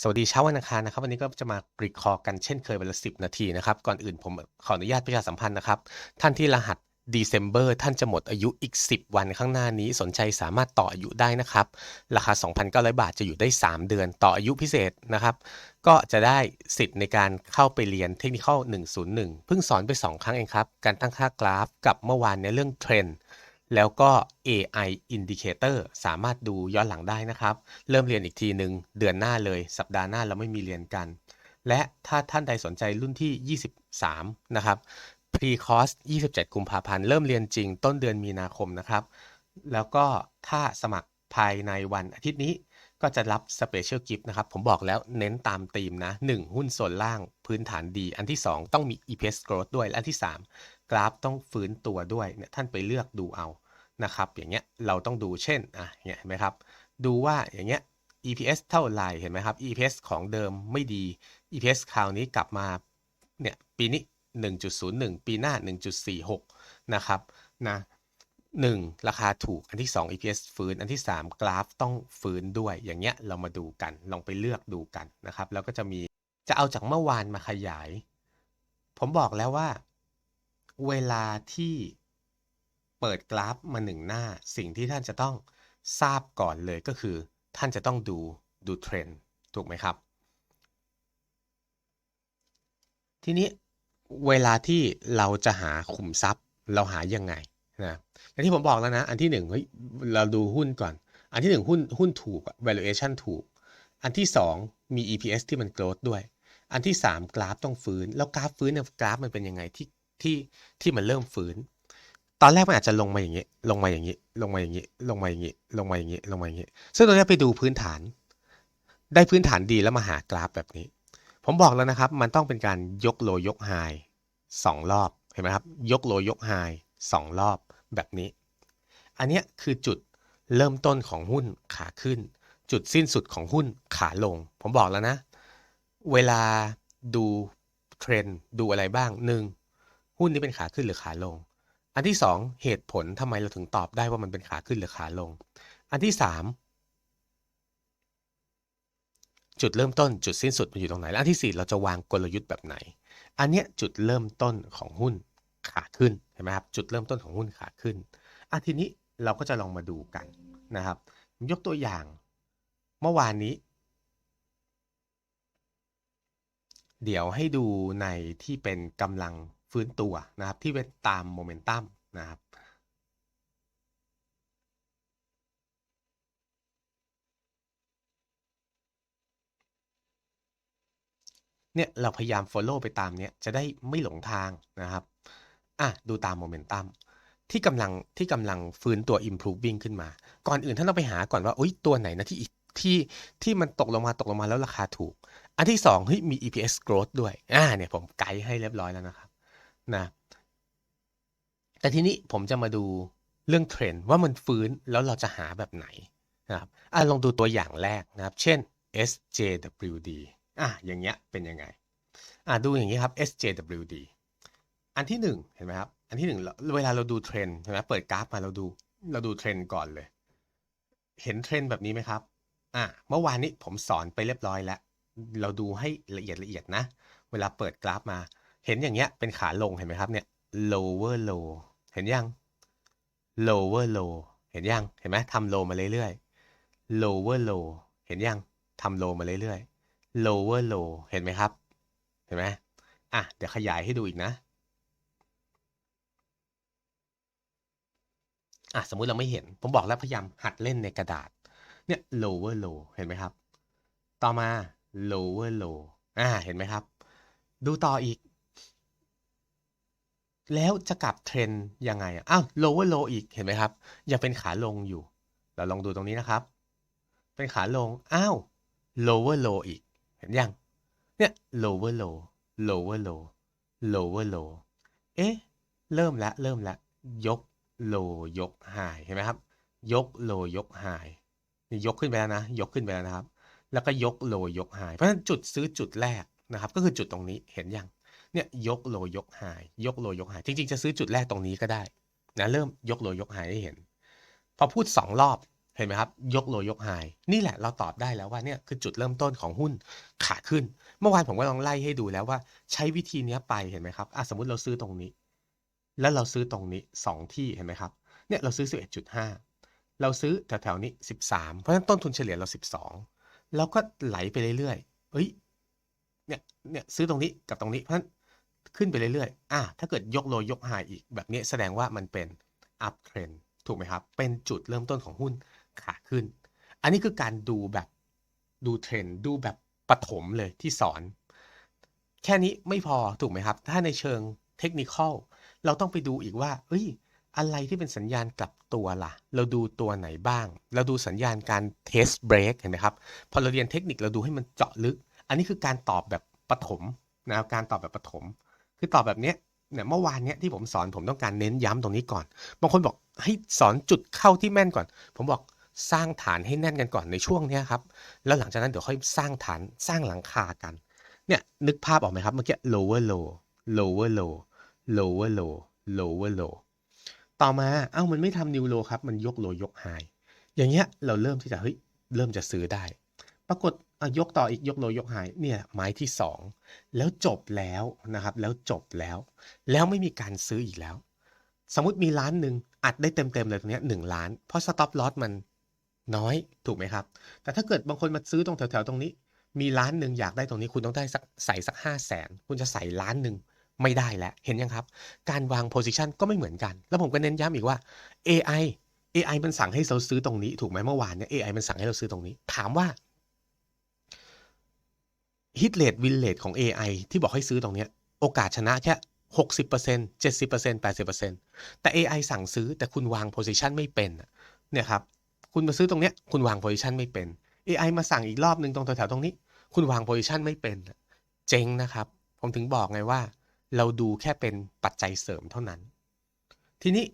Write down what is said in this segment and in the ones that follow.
สวัสดีเช้าวันอังคารนะครับ วันนี้ก็จะมารีคอร์กันเช่นเคยเวละสินาทีนะครับ ก่อนอื่นผมขออนุญาตประชาสัมพันธ์นะครับ ท่านที่รหัส December ท่านจะหมดอายุอีก 10 วันข้างหน้านี้สนใจสามารถต่ออายุได้นะครับ ราคา 2,900 บาทจะอยู่ได้ 3 เดือนต่ออายุพิเศษนะครับ ก็จะได้สิทธิ์ในการเข้าไปเรียนเทคนิค101 เพิ่งสอนไป 2 ครั้งเองครับ การตั้งค่ากราฟกับเมื่อวานในเรื่องเทรนด์ แล้วก็ AI Indicator สามารถดูย้อนหลังได้นะครับ เริ่มเรียนอีกทีหนึ่งเดือนหน้าเลย สัปดาห์หน้าเราไม่มีเรียนกัน และถ้าท่านใดสนใจรุ่นที่ 23 นะครับ Pre Course 27 กุมภาพันธ์ เริ่มเรียนจริงต้นเดือนมีนาคมนะครับ แล้วก็ถ้าสมัครภายในวันอาทิตย์นี้ก็จะรับ Special Gift นะครับ ผมบอกแล้วเน้นตามธีมนะ 1. หุ้นส่วนล่างพื้นฐานดี อันที่ 2 ต้องมี EPS growth ด้วย และอันที่ 3 กราฟต้องฟื้นตัวด้วยเนี่ยท่านไปเลือกดูเอา นะครับอย่างเงี้ยเราต้องดูเช่นอะเนี่ยเห็นไหมครับดูว่าอย่างเงี้ย EPS เท่าไหร่เห็นไหมครับ EPS ของเดิมไม่ดี EPS คราวนี้กลับมาเนี่ยปีนี้ 1.01 ปีหน้า 1.46 นะครับนะหนึ่งราคาถูกอันที่ 2 EPS ฟื้น อันที่ 3 กราฟต้องฟื้นด้วย อย่างเงี้ยเรามาดูกันลองไปเลือกดูกันนะครับ แล้วก็จะมีจะเอาจากเมื่อวานมาขยาย ผมบอกแล้วว่า เวลาที่ เปิดกราฟมาหนึ่งหน้า สิ่งที่ท่านจะต้องทราบก่อนเลยก็คือ ท่านจะต้องดูดูเทรนด์ถูกไหมครับ ทีนี้เวลาที่เราจะหาขุมทรัพย์เราหายังไงนะอย่างที่ผมบอกแล้วนะ อันที่หนึ่งเฮ้ยเราดูหุ้นก่อน อันที่หนึ่งหุ้นหุ้นถูก valuation ถูก อันที่สองมี EPS ที่มัน growth ด้วย อันที่สามกราฟต้องฟื้น แล้วกราฟฟื้นเนี่ยกราฟมันเป็นยังไงที่ที่ที่มันเริ่มฟื้น ตอนแรกมันอาจจะลงมาอย่างนี้ ลงมาอย่างนี้ ลงมาอย่างนี้ ลงมาอย่างนี้ ลงมาอย่างนี้ ลงมาอย่างนี้ ซึ่งตรงนี้ไปดูพื้นฐาน ได้พื้นฐานดีแล้วมาหากราฟแบบนี้ ผมบอกแล้วนะครับ มันต้องเป็นการยกโลยกไฮสองรอบ เห็นไหมครับ ยกโลยกไฮสองรอบแบบนี้ อันนี้คือจุดเริ่มต้นของหุ้นขาขึ้น จุดสิ้นสุดของหุ้นขาลง ผมบอกแล้วนะ เวลาดูเทรนด์ดูอะไรบ้างหนึ่งหุ้นนี้เป็นขาขึ้นหรือขาลง อันที่สองเหตุผลทำไมเราถึงตอบได้ว่ามันเป็นขาขึ้นหรือขาลง อันที่สามจุดเริ่มต้นจุดสิ้นสุดมันอยู่ตรงไหน และอันที่สี่เราจะวางกลยุทธ์แบบไหน อันเนี้ยจุดเริ่มต้นของหุ้นขาขึ้นเห็นไหมครับจุดเริ่มต้นของหุ้นขาขึ้นอะทีนี้เราก็จะลองมาดูกันนะครับ ยกตัวอย่างเมื่อวานนี้ เดี๋ยวให้ดูในที่เป็นกำลัง ฟื้นตัวนะครับที่เป็นตามโมเมนตัมนะครับเนี่ยเราพยายาม follow ไปตามเนี้ยจะได้ไม่หลงทางนะครับอะดูตามโมเมนตัมที่กำลังที่กำลังฟื้นตัว improving ขึ้นมา ก่อนอื่นท่านต้องไปหาก่อนว่าอุ้ยตัวไหนนะที่ที่ที่มันตกลงมาตกลงมาแล้วราคาถูก อันที่สองเฮ้ยมี EPS growth ด้วยอ่าเนี่ยผมไกด์ให้เรียบร้อยแล้วนะครับ นะ แต่ทีนี้ผมจะมาดูเรื่องเทรนด์ว่ามันฟื้นแล้วเราจะหาแบบไหนนะครับอะลองดูตัวอย่างแรกนะครับ เช่น SJWD อะอย่างเงี้ยเป็นยังไงอะดูอย่างนี้ครับ SJWD อันที่หนึ่งเห็นไหมครับ อันที่หนึ่งเวลาเราดูเทรนด์ใช่ไหมเปิดกราฟมาเราดูเราดูเทรนด์ก่อนเลย เห็นเทรนด์แบบนี้ไหมครับอะเมื่อวานนี้ผมสอนไปเรียบร้อยแล้ว เราดูให้ละเอียดละเอียดนะ เวลาเปิดกราฟมา เห็นอย่างเงี้ยเป็นขาลงเห็นไหมครับเนี่ย lower low เห็นยัง lower low เห็นยังเห็นไหมทำ low มาเรื่อยๆ lower low เห็นยังทำ low มาเรื่อยๆ lower low เห็นไหมครับ เห็นไหมอะเดี๋ยวขยายให้ดูอีกนะอะสมมุติเราไม่เห็น ผมบอกแล้วพยายามหัดเล่นในกระดาษ เนี่ย lower low เห็นไหมครับ ต่อมา lower low อ่า เห็นไหมครับ ดูต่ออีก แล้วจะกลับเทรนยังไงอะอ้าว lower low อีกเห็นไหมครับ ยังเป็นขาลงอยู่ เราลองดูตรงนี้นะครับ เป็นขาลง อ้าว lower low อีก เห็นยัง เนี่ย lower low lower low lower low เอ๊ะ เริ่มล้วเริ่มล้วยก low ยก high เห็นไหมครับ ยก low ยก high นี่ยกขึ้นไปแล้วนะ ยกขึ้นไปแล้วนะครับ แล้วก็ยก low ยก high เพราะฉะนั้นจุดซื้อจุดแรกนะครับ ก็คือจุดตรงนี้ เห็นยัง เนี่ยยก low ยก high ยก low ยก high จริง ๆ จะซื้อจุดแรกตรงนี้ก็ได้นะเริ่มยก low ยก high ให้เห็น พอพูดสองรอบเห็นไหมครับ ยกโลยกไฮนี่แหละเราตอบได้แล้วว่าเนี่ยคือจุดเริ่มต้นของหุ้นขาขึ้น เมื่อวานผมก็ลองไล่ให้ดูแล้วว่าใช้วิธีนี้ไปเห็นไหมครับอะสมมติเราซื้อตรงนี้ แล้วเราซื้อตรงนี้สองที่เห็นไหมครับเนี่ยเราซื้อ 11.5 เราซื้อแถวๆนี้ 13 เพราะฉะนั้นต้นทุนเฉลี่ยเรา 12 แล้วก็ไหลไปเรื่อยๆเฮ้ยเนี่ยเนี่ยซื้อตรงนี้กับตรงนี้เพราะฉะนั้น ขึ้นไปเรื่อยๆ อะถ้าเกิดยกโลยกไฮอีกแบบนี้แสดงว่ามันเป็น up trend ถูกไหมครับ เป็นจุดเริ่มต้นของหุ้นขาขึ้น อันนี้คือการดูแบบดูเทรนด์ดูแบบปฐมเลยที่สอน แค่นี้ไม่พอถูกไหมครับ ถ้าในเชิงเทคนิคอลเราต้องไปดูอีกว่า เอ้ย อะไรที่เป็นสัญญาณกลับตัวล่ะ เราดูตัวไหนบ้าง เราดูสัญญาณการเทสเบรกเห็นไหมครับ พอเราเรียนเทคนิคเราดูให้มันเจาะลึก อันนี้คือการตอบแบบปฐมนะครับการตอบแบบปฐม คือตอบแบบเนี้ยเนี่ยเมื่อวานเนี้ยที่ผมสอนผมต้องการเน้นย้ำตรงนี้ก่อน บางคนบอกให้สอนจุดเข้าที่แม่นก่อน ผมบอกสร้างฐานให้แน่นกันก่อนในช่วงเนี้ยครับ แล้วหลังจากนั้นเดี๋ยวค่อยสร้างฐานสร้างหลังคากัน เนี่ยนึกภาพออกไหมครับเมื่อกี้ lower low lower low lower low lower low ต่อมา เอ้ามันไม่ทำนิวโลครับ มันยกโลยกไฮอย่างเงี้ยเราเริ่มที่จะเฮ้ยเริ่มจะซื้อได้ ปรากฏยกต่ออีกยกโลยกไฮเนี่ยไม้ที่ 2 แล้วจบแล้วนะครับ แล้วจบแล้ว แล้วไม่มีการซื้ออีกแล้ว สมมติมีล้านหนึ่งอัดได้เต็มๆเลยตรงนี้หนึ่งล้าน เพราะสต็อปลอสมันน้อยถูกไหมครับ แต่ถ้าเกิดบางคนมาซื้อตรงแถวๆตรงนี้ มีล้านหนึ่งอยากได้ตรงนี้คุณต้องได้สักใส่สักห้าแสนคุณจะใส่ล้านหนึ่งไม่ได้แล้วเห็นยังครับ การวาง position ก็ไม่เหมือนกัน แล้วผมก็เน้นย้ำอีกว่า AI AI มันสั่งให้เราซื้อตรงนี้ ถูกไหมเมื่อวานเนี่ย AI มันสั่งให้เราซื้อตรงนี้ ถามว่า hit rate win rate ของ AI ที่บอกให้ซื้อตรงเนี้ยโอกาสชนะแค่60% 70% 80%แต่ AI สั่งซื้อแต่คุณวาง position ไม่เป็นเนี่ยครับคุณมาซื้อตรงเนี้ยคุณวาง position ไม่เป็น AI มาสั่งอีกรอบหนึ่งตรงแถวๆตรงนี้ คุณวาง position ไม่เป็นเจ๊งนะครับ ผมถึงบอกไงว่า เราดูแค่เป็นปัจจัยเสริมเท่านั้น ทีนี้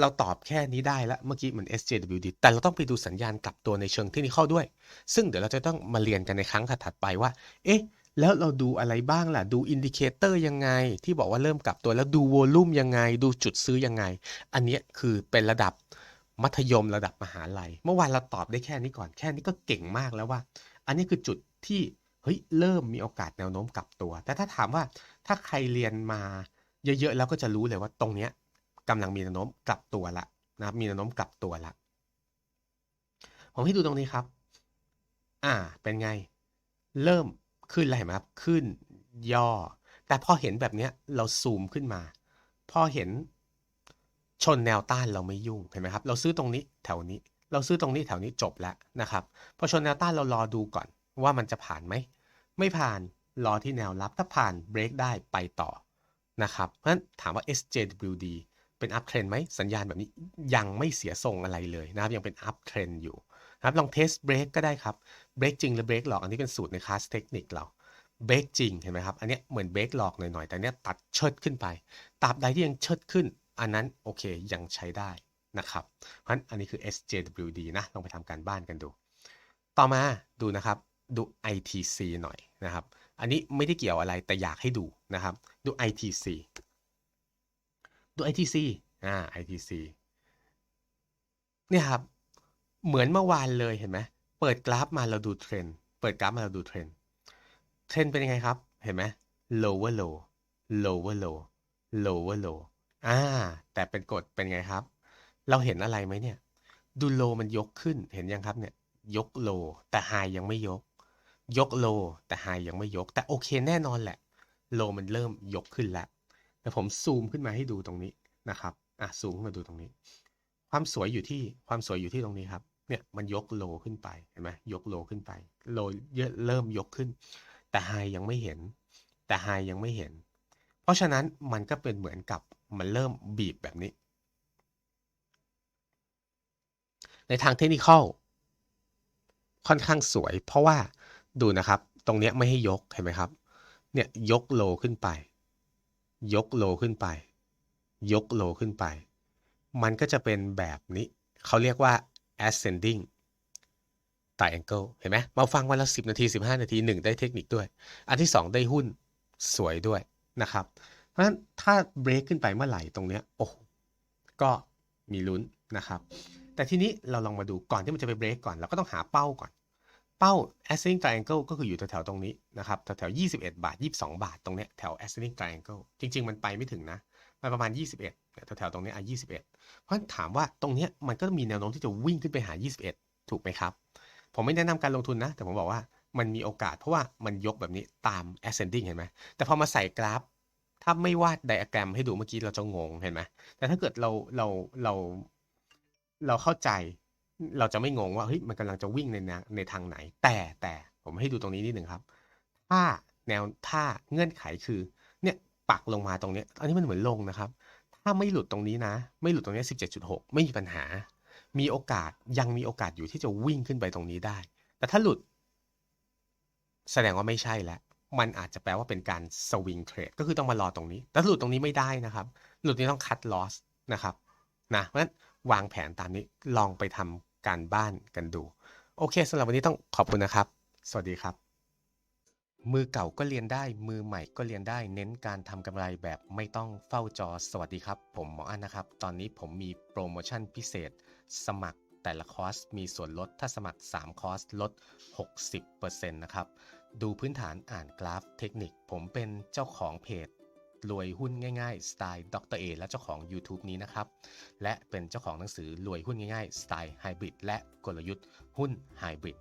เราตอบแค่นี้ได้ล้วเมื่อกี้เหมือน SJWD แต่เราต้องไปดูสัญญาณกลับตัวในเชิงเทคนิคด้วย ซึ่งเดี๋ยวเราจะต้องมาเรียนกันในครั้งถัดไปว่า เอ๊ะ แล้วเราดูอะไรบ้างล่ะ ดูอินดิเคเตอร์ยังไง ที่บอกว่าเริ่มกลับตัวแล้วดูโวลุ่มยังไง ดูจุดซื้อยังไง อันนี้คือเป็นระดับมัธยมระดับมหาลัย เมื่อวานเราตอบได้แค่นี้ก่อน แค่นี้ก็เก่งมากแล้วว่า อันนี้คือจุดที่เฮ้ยเริ่มมีโอกาสแนวโน้มกลับตัว แต่ถ้าถามว่าถ้าใครเรียนมาเยอะๆแล้วก็จะรู้เลยว่าตรงเนี้ย กำลังมีแนวโน้มกลับตัวละนะครับ มีแนวโน้มกลับตัวละ ผมให้ดูตรงนี้ครับ อ่า เป็นไง เริ่มขึ้นแล้วเห็นไหมครับ ขึ้นย่อ แต่พอเห็นแบบเนี้ยเราซูมขึ้นมา พอเห็นชนแนวต้านเราไม่ยุ่ง เห็นไหมครับ เราซื้อตรงนี้แถวนี้ เราซื้อตรงนี้แถวนี้จบแล้วนะครับ พอชนแนวต้านเรารอดูก่อน ว่ามันจะผ่านไหม ไม่ผ่าน รอที่แนวรับ ถ้าผ่านเบรกได้ไปต่อนะครับ เพราะฉะนั้นถามว่า SJWD เป็น up trend ไหมสัญญาณแบบนี้ยังไม่เสียทรงอะไรเลยนะครับ ยังเป็น up trend อยู่นะครับลองเทสเบรกก็ได้ครับเบรกจริงหรือเบรกหลอก อันนี้เป็นสูตรในคลาสเทคนิคเราเบรกจริงเห็นไหมครับ อันนี้เหมือนเบรกหลอกหน่อยๆ แต่เนี้ยตัดเชิดขึ้นไปตราบใดที่ยังเชิดขึ้น อันนั้นโอเคยังใช้ได้นะครับเพราะฉะนั้นอันนี้คือ SJWD นะลองไปทำการบ้านกันดู ต่อมาดูนะครับดู ITC หน่อยนะครับ อันนี้ไม่ได้เกี่ยวอะไรแต่อยากให้ดูนะครับ ดู ITC ดู ITC อ่า ITC เนี่ยครับ เหมือนเมื่อวานเลยเห็นไหมเปิดกราฟมาเราดูเทรนเปิดกราฟมาเราดูเทรนเทรนเป็นยังไงครับ เห็นไหม lower low lower low lower low อ่า แต่เป็นกฎเป็นไงครับ เราเห็นอะไรไหมเนี่ย ดูโลมันยกขึ้นเห็นยังครับเนี่ย ยกโลแต่ไฮยังไม่ยก ยกโลแต่ไฮยังไม่ยก แต่โอเคแน่นอนแหละ โลมันเริ่มยกขึ้นแล้ว แต่ผมซูมขึ้นมาให้ดูตรงนี้นะครับอะซูมขึ้นมาดูตรงนี้ ความสวยอยู่ที่ความสวยอยู่ที่ตรงนี้ครับเนี่ยมันยกโลขึ้นไปเห็นไหมยกโลขึ้นไปโลเยอะเริ่มยกขึ้น แต่ไฮยังไม่เห็น แต่ไฮยังไม่เห็น เพราะฉะนั้นมันก็เป็นเหมือนกับมันเริ่มบีบแบบนี้ ในทางเทคนิคค่อนข้างสวย เพราะว่าดูนะครับ ตรงเนี้ยไม่ให้ยกเห็นไหมครับ เนี่ยยกโลขึ้นไป ยกโลขึ้นไป ยกโลขึ้นไป มันก็จะเป็นแบบนี้ เขาเรียกว่า ascending triangle เห็นไหมมาฟังวันละ 10 นาที 15 นาที 1 ได้เทคนิคด้วย อันที่ 2 ได้หุ้นสวยด้วยนะครับ เพราะฉะนั้นถ้าเบรกขึ้นไปเมื่อไหร่ตรงเนี้ยโอ้ก็มีลุ้นนะครับ แต่ทีนี้เราลองมาดูก่อนที่มันจะไปเบรกก่อนเราก็ต้องหาเป้าก่อน เป้า ascending triangle ก็คืออยู่แถวๆตรงนี้นะครับแถวๆ21 บาท 22 บาทตรงเนี้ยแถว ascending triangle จริง ๆ มันไปไม่ถึงนะมันประมาณ 21แถวๆตรงนี้อะ21 เพราะถามว่าตรงเนี้ยมันก็มีแนวโน้มที่จะวิ่งขึ้นไปหา 21 ถูกไหมครับ ผมไม่แนะนำการลงทุนนะ แต่ผมบอกว่ามันมีโอกาสเพราะว่ามันยกแบบนี้ตาม ascending เห็นไหมแต่พอมาใส่กราฟ ถ้าไม่วาดไดอะแกรมให้ดูเมื่อกี้เราจะงงเห็นไหมแต่ถ้าเกิดเราเราเราเราเข้าใจ เราจะไม่งงว่าเฮ้ยมันกำลังจะวิ่งในในทางไหน แต่แต่ผมให้ดูตรงนี้นิดหนึ่งครับถ้าแนวถ้าเงื่อนไขคือเนี่ยปักลงมาตรงนี้อันนี้มันเหมือนลงนะครับ ถ้าไม่หลุดตรงนี้นะ ไม่หลุดตรงนี้ 17.6 ไม่มีปัญหา มีโอกาสยังมีโอกาสอยู่ที่จะวิ่งขึ้นไปตรงนี้ได้ แต่ถ้าหลุด แสดงว่าไม่ใช่แล้วมันอาจจะแปลว่าเป็นการสวิงเทรดก็คือต้องมารอตรงนี้แต่หลุดตรงนี้ไม่ได้นะครับ หลุดนี้ต้องคัดลอสนะครับนะเพราะฉะนั้นวางแผนตามนี้ลองไปทำ การบ้านกันดู โอเคสำหรับวันนี้ต้องขอบคุณนะครับ สวัสดีครับ มือเก่าก็เรียนได้ มือใหม่ก็เรียนได้ เน้นการทำกำไรแบบไม่ต้องเฝ้าจอ สวัสดีครับ ผมหมออันนะครับ ตอนนี้ผมมีโปรโมชั่นพิเศษ สมัครแต่ละคอร์สมีส่วนลดถ้าสมัคร 3 คอร์สลด 60%นะครับ ดูพื้นฐานอ่านกราฟเทคนิค ผมเป็นเจ้าของเพจ รวยหุ้นง่ายๆสไตล์ดรเอและเจ้าของ YouTube นี้นะครับ และเป็นเจ้าของหนังสือรวยหุ้นง่ายๆสไตล์ไฮบริดและกลยุทธ์หุ้นไฮบริด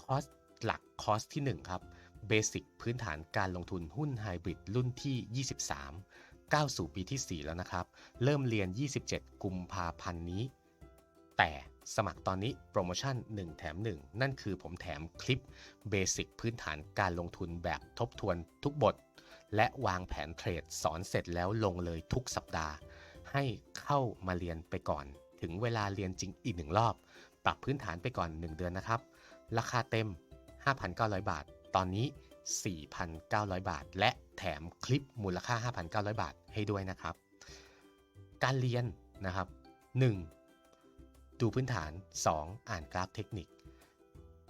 คอร์สหลักคอร์สที่ 1 ครับเบสิกพื้นฐานการลงทุนหุ้นไฮบริดรุ่นที่ 23 ก้าวสู่ปีที่ 4 แล้วนะครับ เริ่มเรียน 27 กุมภาพันธ์นี้ แต่สมัครตอนนี้โปรโมชั่น 1 แถม 1 นั่นคือผมแถมคลิปเบสิกพื้นฐานการลงทุนแบบทบทวนทุกบท และวางแผนเทรดสอนเสร็จแล้วลงเลยทุกสัปดาห์ ให้เข้ามาเรียนไปก่อน ถึงเวลาเรียนจริงอีกหนึ่งรอบ ปรับพื้นฐานไปก่อน 1 เดือนนะครับ ราคาเต็ม 5,900 บาท ตอนนี้ 4,900 บาท และแถมคลิปมูลค่า 5,900 บาทให้ด้วยนะครับ การเรียนนะครับ 1. ดูพื้นฐาน 2. อ่านกราฟเทคนิค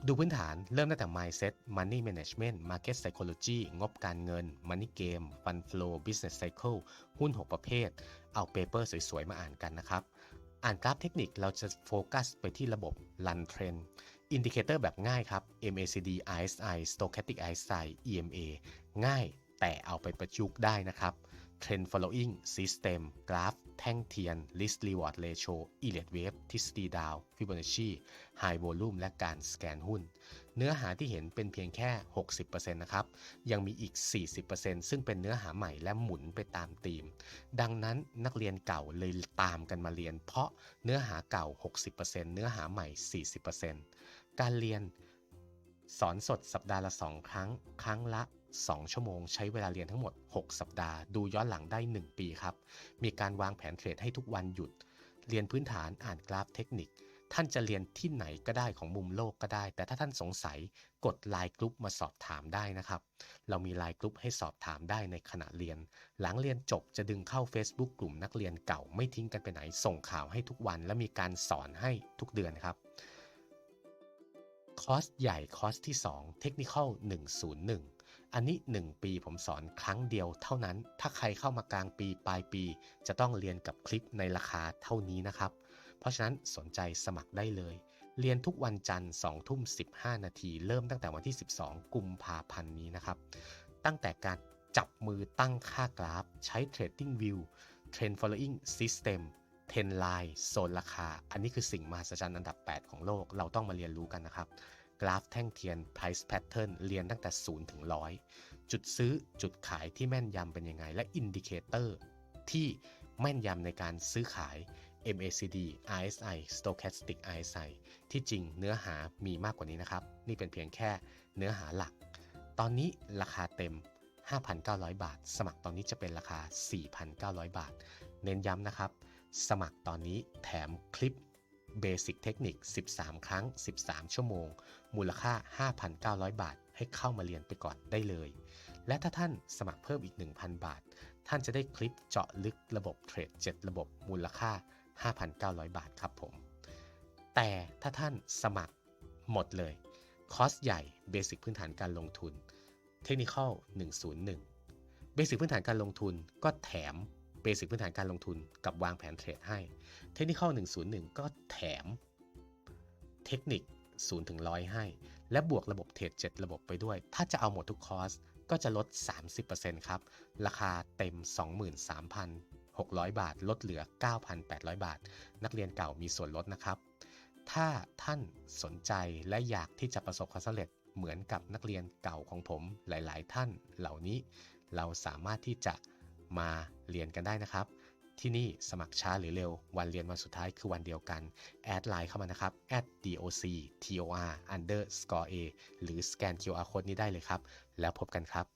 ดูพื้นฐานเริ่มตั้งแต่ mindset money management market psychology งบการเงิน money game fund flow business cycle หุ้น 6 ประเภท เอาเปเปอร์สวยๆ มาอ่านกันนะครับ อ่านกราฟเทคนิคเราจะโฟกัสไปที่ระบบ run trend อินดิเคเตอร์แบบง่ายครับ MACD RSI Stochastic RSI EMA ง่ายแต่เอาไปประยุกต์ได้นะครับ Trend Following System กราฟ แท่งเทียน Risk Reward Ratio Elliott Wave ทฤษฎีดาว Fibonacci High Volume และการสแกนหุ้น เนื้อหาที่เห็นเป็นเพียงแค่ 60%นะครับ ยังมีอีก 40%ซึ่งเป็นเนื้อหาใหม่และหมุนไปตามธีม ดังนั้นนักเรียนเก่าเลยตามกันมาเรียน เพราะเนื้อหาเก่า 60%เนื้อหาใหม่ 40%การเรียนสอนสดสัปดาห์ละ 2 ครั้ง ครั้งละ 2 ชั่วโมง ใช้เวลาเรียนทั้งหมด 6 สัปดาห์ ดูย้อนหลังได้ 1 ปีครับ มีการวางแผนเทรดให้ทุกวันหยุด เรียนพื้นฐานอ่านกราฟเทคนิค ท่านจะเรียนที่ไหนก็ได้ของมุมโลกก็ได้ แต่ถ้าท่านสงสัยกดไลน์กลุ่มมาสอบถามได้นะครับ เรามีไลน์กลุ่มให้สอบถามได้ในขณะเรียน หลังเรียนจบจะดึงเข้า Facebook กลุ่มนักเรียนเก่าไม่ทิ้งกันไปไหน ส่งข่าวให้ทุกวัน และมีการสอนให้ทุกเดือนครับคอร์สใหญ่คอร์สที่ 2 Technical 101 อันนี้ 1 ปีผมสอนครั้งเดียวเท่านั้น ถ้าใครเข้ามากลางปีปลายปี จะต้องเรียนกับคลิปในราคาเท่านี้นะครับ เพราะฉะนั้นสนใจสมัครได้เลย เรียนทุกวันจันทร์2ทุ่ม 15 นาที เริ่มตั้งแต่วันที่ 12 กุมภาพันธ์นี้นะครับ ตั้งแต่การจับมือตั้งค่ากราฟ ใช้ Trading View Trend Following System 10 Line โซนราคา อันนี้คือสิ่งมหัศจรรย์อันดับ 8 ของโลก เราต้องมาเรียนรู้กันนะครับ กราฟแท่งเทียน price pattern เรียนตั้งแต่ 0 ถึง 100 จุดซื้อจุดขายที่แม่นยำเป็นยังไง และอินดิเคเตอร์ที่แม่นยำในการซื้อขาย MACD RSI Stochastic RSI ที่จริงเนื้อหามีมากกว่านี้นะครับ นี่เป็นเพียงแค่เนื้อหาหลัก ตอนนี้ราคาเต็ม 5,900 บาท สมัครตอนนี้จะเป็นราคา 4,900 บาท เน้นย้ำนะครับ สมัครตอนนี้แถมคลิป Basic เทคนิค 13 ครั้ง 13 ชั่วโมง มูลค่า 5,900 บาท ให้เข้ามาเรียนไปก่อนได้เลย และถ้าท่านสมัครเพิ่มอีก 1,000 บาท ท่านจะได้คลิปเจาะลึกระบบเทรด 7 ระบบมูลค่า 5,900 บาทครับผม แต่ถ้าท่านสมัครหมดเลย คอสใหญ่ Basic พื้นฐานการลงทุน Technical 101 Basic พื้นฐานการลงทุนก็แถม เบสิกพื้นฐานการลงทุนกับวางแผนเทรดให้ เทคนิค101 ก็แถม เทคนิค0ถึง100 ให้ และบวกระบบเทรด7ระบบไปด้วย ถ้าจะเอาหมดทุกคอร์สก็จะลด 30%ครับ ราคาเต็ม 23,600 บาท ลดเหลือ 9,800 บาท นักเรียนเก่ามีส่วนลดนะครับ ถ้าท่านสนใจและอยากที่จะประสบความสำเร็จเหมือนกับนักเรียนเก่าของผมหลาย ๆ ท่านเหล่านี้ เราสามารถที่จะ มาเรียนกันได้นะครับ ที่นี่สมัครช้าหรือเร็ว วันเรียนวันสุดท้ายคือวันเดียวกัน แอดไลน์เข้ามานะครับ doc tor underscore a หรือสแกน QR code นี้ได้เลยครับ แล้วพบกันครับ